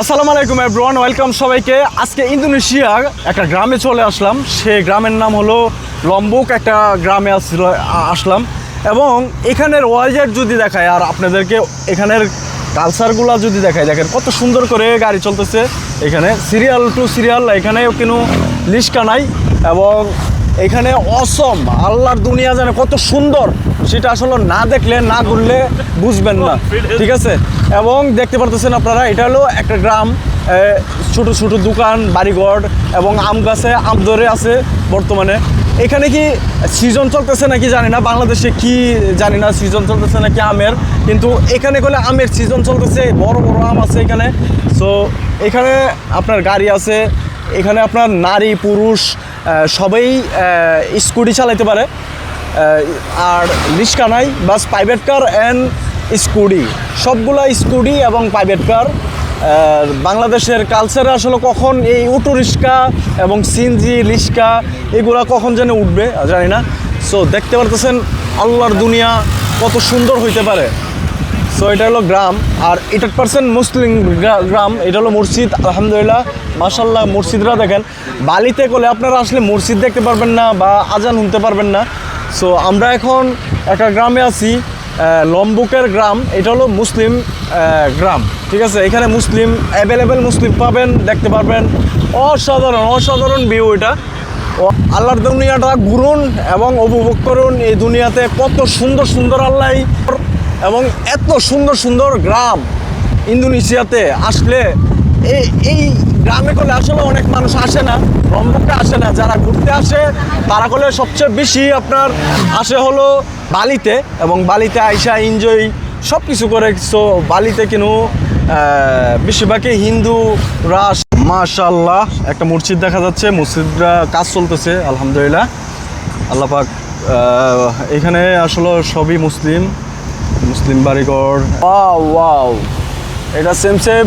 আসসালামু আলাইকুম everyone welcome সবাইকে। আজকে ইন্দোনেশিয়ার একটা গ্রামে চলে আসলাম। সে গ্রামের নাম হলো লম্বুক একটা গ্রামে আসলাম। এবং এখানের ওয়াইজার যদি দেখায়, আর আপনাদেরকে এখানের কালচারগুলো যদি দেখায়, দেখেন কত সুন্দর করে গাড়ি চলতেছে। এখানে সিরিয়াল টু সিরিয়াল এখানেও কোনো লিস্কা নাই। এবং এখানে অসম আল্লাহর দুনিয়া জানে কত সুন্দর, সেটা আসলে না দেখলে, না ঘুরলে বুঝবেন না। ঠিক আছে? এবং দেখতে পারতেছেন আপনারা, এটা হলো একটা গ্রাম ছোট ছোট দোকান, বাড়িঘর, এবং আম গাছে আম ধরে আছে বর্তমানে। এখানে কি সিজন চলতেছে নাকি জানি না, বাংলাদেশে কি জানি না সিজন চলতেছে নাকি আমের, কিন্তু এখানে গেলে আমের সিজন চলতেছে, বড় বড় আম আছে এখানে। সো এখানে আপনার গাড়ি আছে, এখানে আপনার নারী, পুরুষ সবাই স্কুটি চালাইতে পারে। আর রিক্সা নাই, bus private car and scooty. সবগুলা স্কুটি এবং প্রাইভেট কার বাংলাদেশের কালচারে আসলে কখন এই অটো রিক্সা এবং সিনজি রিক্সা, এগুলা কখন যেন উঠবে জানি না। সো দেখতে পারতেছেন আল্লাহর দুনিয়া কত সুন্দর হইতে পারে। সো এটা হলো গ্রাম। আর এইট পার্সেন্ট মুসলিম গ্রা- গ্রাম, এটা হলো মসজিদ, আলহামদুলিল্লাহ। মাসাল্লাহ মসজিদরা দেখেন। বালিতে করলে আপনারা আসলে মসজিদ দেখতে পারবেন না বা আজান শুনতে পারবেন না। সো আমরা এখন একটা গ্রামে আছি লম্বুকের গ্রাম। এটা হলো মুসলিম গ্রাম, ঠিক আছে? এখানে মুসলিম অ্যাভেলেবেল মুসলিম পাবেন, দেখতে পারবেন। অসাধারণ অসাধারণ ভিউ এটা। আল্লাহর দুনিয়াটা ঘুরুন এবং উপভোগ করুন। এই দুনিয়াতে কত সুন্দর সুন্দর আল্লাহ। এবং এত সুন্দর সুন্দর গ্রাম ইন্দোনেশিয়াতে আসলে এই এই গ্রামে করলে আসলে অনেক মানুষ আসে না রম্বকে আসে না। যারা ঘুরতে আসে তারা করলে সবচেয়ে বেশি আপনার আসে হলো বালিতে এবং বালিতে আইসা এনজয় সব কিছু করে। সো বালিতে কিন্তু বেশিরভাগই হিন্দু রাস। মাশাল্লাহ একটা মসজিদ দেখা যাচ্ছে মসজিদরা কাজ চলতেছে আলহামদুলিল্লাহ। আল্লাহ পাক আহ, এখানে আসলে সবই মুসলিম মুসলিম বাড়িঘর। ওয়াও ওয়াও এটা সেম সেম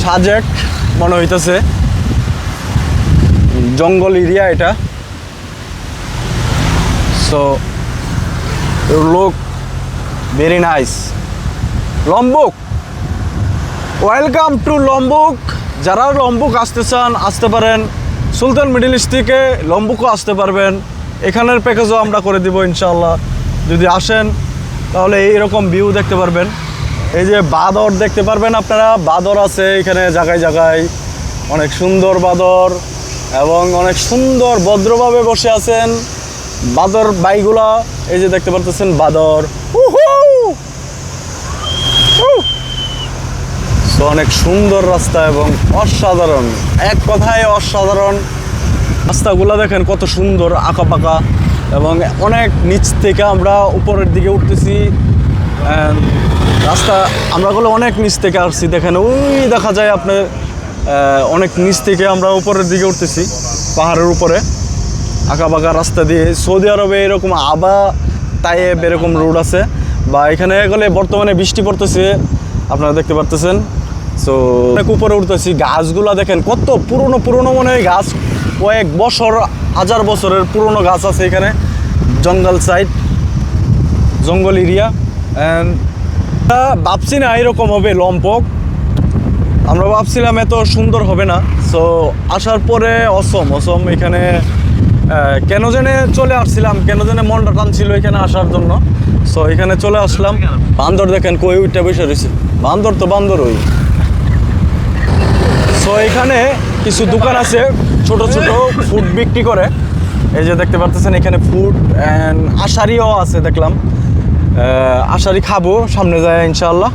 সাজেক মনে হইতেছে। জঙ্গল এরিয়া এটা। সো লোক very nice Lombok. Welcome to Lombok. যারা লম্বুক আসতে চান, আসতে পারেন। সুলতান মিডিল ইস্ট থেকে লম্বুকও আসতে পারবেন। এখানের প্যাকেজও আমরা করে দিব ইনশাল্লাহ যদি আসেন, তাহলে এইরকম ভিউ দেখতে পারবেন। এই যে বাদর দেখতে পারবেন আপনারা। বাদর আছে এখানে জায়গায় জায়গায়। অনেক সুন্দর বাদর এবং অনেক সুন্দর ভদ্রভাবে বসে আছেন বাদর বাইগুলা এই যে দেখতে পারতেছেন বাদর! তো অনেক সুন্দর রাস্তা এবং অসাধারণ। এক কথায় অসাধারণ। রাস্তাগুলো দেখেন কত সুন্দর আঁকা পাকা এবং অনেক নিচ থেকে আমরা উপরের দিকে উঠতেছি। রাস্তা, আমরা গুলো অনেক নিচ থেকে আসছি, দেখেন, ওই দেখা যায় আপনার অনেক নিচ থেকে আমরা উপরের দিকে উঠতেছি, পাহাড়ের উপরে। বাঁকা রাস্তা দিয়ে, সৌদি আরবে এরকম আবা, তাইয়েব এরকম রোড আছে। বা এখানে গেলে বর্তমানে বৃষ্টি পড়তেছে, আপনারা দেখতে পারতেছেন। সো অনেক উপরে উঠতেছি, গাছগুলো দেখেন, কত পুরনো পুরনো মনে হয় গাছ। কয়েক বছর, হাজার বছরের পুরনো গাছ আছে এখানে, জঙ্গল সাইড জঙ্গল এরিয়া ভাবছি না এরকম হবে লম্পক। আমরা ভাবছিলাম এত সুন্দর হবে না। সো আসার পরে অসম অসম এখানে কেন জেনে চলে আসছিলাম, কেন জেনে মনটা টানছিল এখানে আসার জন্য। সো এখানে চলে আসলাম। বান্দর দেখেন কই উইটা বসে রয়েছে। বান্দর তো বান্দর ওই সো এখানে কিছু দোকান আছে, ছোট ছোট ফুড বিক্রি করে। এই যে দেখতে পারতেছেন এখানে ফুড অ্যান্ড আশারিও আছে, দেখলাম। আশারি খাব, সামনে যায় ইনশাআল্লাহ,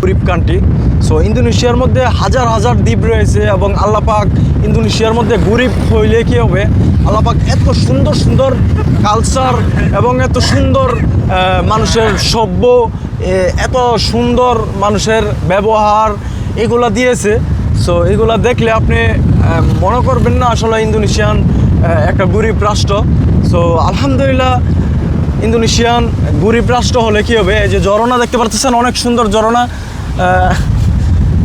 গরিব কান্ট্রি সো ইন্দোনেশিয়ার মধ্যে হাজার হাজার দ্বীপ রয়েছে এবং আল্লাপাক ইন্দোনেশিয়ার মধ্যে গরিব হইলে কী হবে? আল্লাপাক এত সুন্দর সুন্দর কালচার এবং এত সুন্দর মানুষের সভ্য এত সুন্দর মানুষের ব্যবহার এগুলা দিয়েছে। সো এগুলা দেখলে আপনি মনে করবেন না আসলে ইন্দোনেশিয়ান একটা গরিব রাষ্ট্র। সো আলহামদুলিল্লাহ ইন্দোনেশিয়ান গরিব রাষ্ট্র হলে কী হবে? এই যে ঝরনা দেখতে পাচ্ছেন অনেক সুন্দর ঝরনা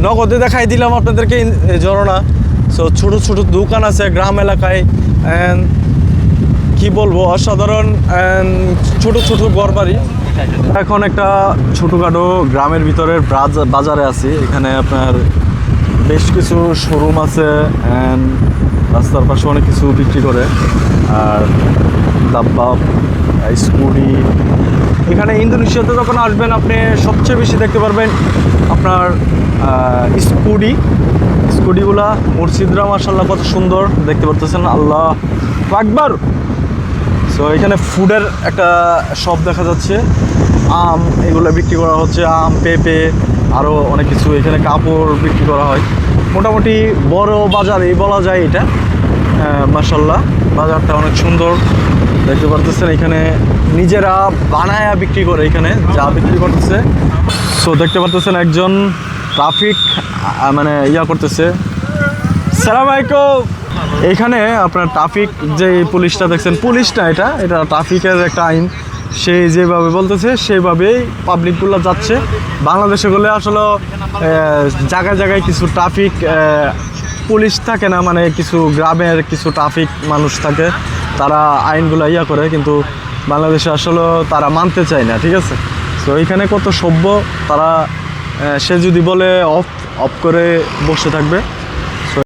নগদে দেখাই দিলাম আপনাদেরকে ঝরনা সো ছোট ছোট দোকান আছে গ্রাম এলাকায়। অ্যান্ড কি বলব, অসাধারণ। ছোট ছোট ঘর বাড়ি এখন একটা ছোটোখাটো গ্রামের ভিতরের বাজ- বাজারে আছি। এখানে আপনার বেশ কিছু শোরুম আছে। অ্যান্ড রাস্তার পাশে অনেক কিছু বিক্রি করে। আর দাব্বা স্কুটি এখানে ইন্দোনেশিয়াতে যখন আসবেন, আপনি সবচেয়ে বেশি দেখতে পারবেন আপনার স্কুটি। স্কুটিগুলা মসজিদরা মার্শাল্লাহ কত সুন্দর, দেখতে পারতেছেন, আল্লাহ আকবার। সো এখানে ফুডের একটা শপ দেখা যাচ্ছে। আম, এগুলো বিক্রি করা হচ্ছে, আম, পেঁপে আরও অনেক কিছু। এখানে কাপড় বিক্রি করা হয়। মোটামুটি বড় বাজারই বলা যায় এটা মাসাল্লাহ বাজারটা অনেক সুন্দর। দেখতে পারতেছেন এখানে নিজেরা বানায়া বিক্রি করে এখানে, যা বিক্রি করতেছে। সো দেখতে পারতেছেন একজন ট্রাফিক মানে ইয়া করতেছে। সালাম আলাইকুম। এখানে আপনার ট্রাফিক যে পুলিশটা দেখছেন পুলিশ না এটা এটা ট্রাফিকের একটা আইন। সে যেভাবে বলতেছে, সেভাবেই পাবলিকগুলো যাচ্ছে। বাংলাদেশে গেলে আসলে জায়গায় জায়গায় কিছু ট্রাফিক পুলিশ থাকে না মানে কিছু গ্রামের কিছু ট্রাফিক মানুষ থাকে, তারা আইনগুলো ইয়া করে, কিন্তু বাংলাদেশে আসলে তারা মানতে চায় না, ঠিক আছে? তো এখানে কত সভ্য, তারা সে যদি বলে অফ অফ করে বসে থাকবে